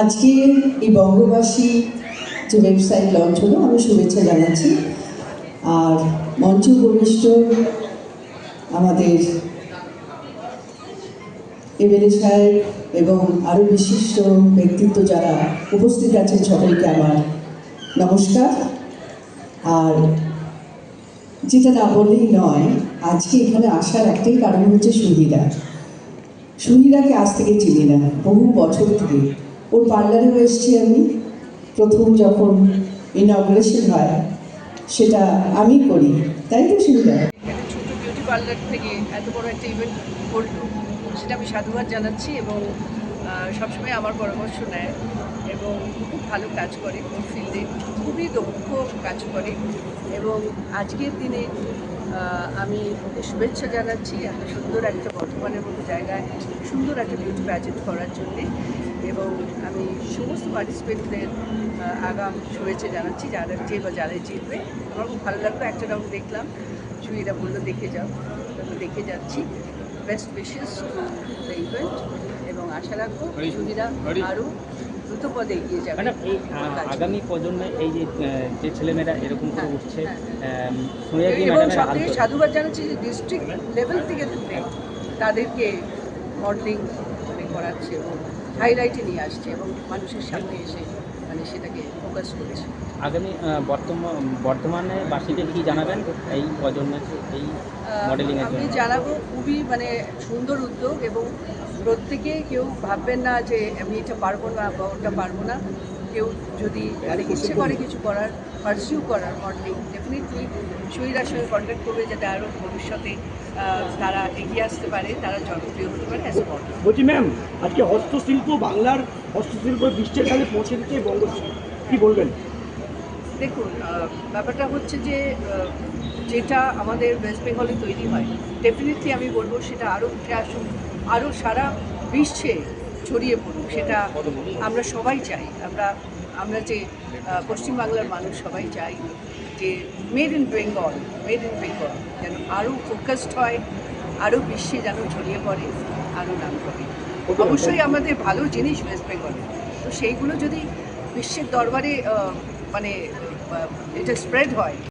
আজকে এই বঙ্গবাসী যে ওয়েবসাইট লঞ্চ হলো, আমি শুভেচ্ছা জানাচ্ছি। আর মঞ্চ উপবিষ্ট আমাদের এমএলএ সাহেব এবং আরও বিশিষ্ট ব্যক্তিত্ব যারা উপস্থিত আছেন সকলকে আমার নমস্কার। আর যেটা না বললেই নয়, আজকে এখানে আসার একটাই কারণ হচ্ছে সুবিধা। সুনীরাকে আজ থেকে চিনি না, বহু বছর থেকে ওর পার্লারেও এসেছি আমি। প্রথম যখন ইনগ্রেশন হয়, সেটা আমি করি। তাই তো একটা ছোট বিউটি পার্লার থেকে এত বড় একটা ইভেন্ট করল, সেটা আমি সাধুবাদ জানাচ্ছি এবং সবসময় আমার পরামর্শ নেয় এবং খুব ভালো কাজ করে কোন ফিল্ডে খুবই দক্ষ কাজ করে এবং আজকের দিনে আমি ওকে শুভেচ্ছা জানাচ্ছি এত সুন্দর একটা বর্ধমানের মতো জায়গায় সুন্দর একটা বিউটি প্যাজেন্ট করার জন্যে। এবং আমি সমস্ত পার্টিসিপেন্টদের আগাম শুভেচ্ছা জানাচ্ছি যারা যে বা যারা জিতবে। আমার খুব ভালো লাগল একটা রাউন্ড দেখলাম। সুবিধা বলল দেখে যাও। তো দেখে যাচ্ছি। Best wishes to the event এবং আশা রাখব সুবিধা আরও দ্রুত পদে এগিয়ে যাবে। ম্যাডাম এই আগামী প্রজন্মে এই যে যে ছেলেমেয়েরা এরকম করে হ্যাঁ, উঠছে হ্যাঁ। এবং ম্যাডামের সবথেকে সাধুবাদ জানাচ্ছি যে ডিস্ট্রিক্ট লেভেল থেকে তুলে তাদেরকে মডেলিং মানে করাচ্ছে এবং হাইলাইটে নিয়ে আসছে এবং মানুষের সামনে এসে ফোকাস করেছে। আগামী বর্তমান বর্তমানে বাসীকে কি জানাবেন এই প্রজন্মের এই মডেলিংয়ের আমি জানাব খুবই মানে সুন্দর উদ্যোগ এবং প্রত্যেকে কেউ ভাববেন না যে আমি এটা পারব না বা ওটা পারব না। কেউ যদি মানে ইচ্ছে করে কিছু করার পারসিউ করার মডেলিং ডেফিনেটলি শরীরের সঙ্গে কন্ট্যাক্ট করবে যাতে আরও ভবিষ্যতে তারা এগিয়ে আসতে পারে তারা জনপ্রিয় হতে পারে অ্যাজ বলছি ম্যাম আজকে হস্তশিল্প বাংলার হস্তশিল্প বিশ্বের কাছে পৌঁছে দিচ্ছে বঙ্গশ্রী কি বলবেন? দেখুন ব্যাপারটা হচ্ছে যে যেটা আমাদের ওয়েস্ট বেঙ্গলে তৈরি হয় ডেফিনেটলি আমি বলব সেটা আরও উঠে আসুক আরও সারা বিশ্বে ছড়িয়ে পড়ুক সেটা আমরা সবাই চাই। আমরা আমরা যে পশ্চিমবাংলার মানুষ সবাই চাই যে made in Bengal made in Bengal যেন আরও ফোকাসড হয় আরও বিশ্বে যেন ছড়িয়ে পড়ে আরও নাম করে। অবশ্যই আমাদের ভালো জিনিস ওয়েস্ট বেঙ্গলে তো সেইগুলো যদি বিশ্বের দরবারে মানে এটা স্প্রেড হয়।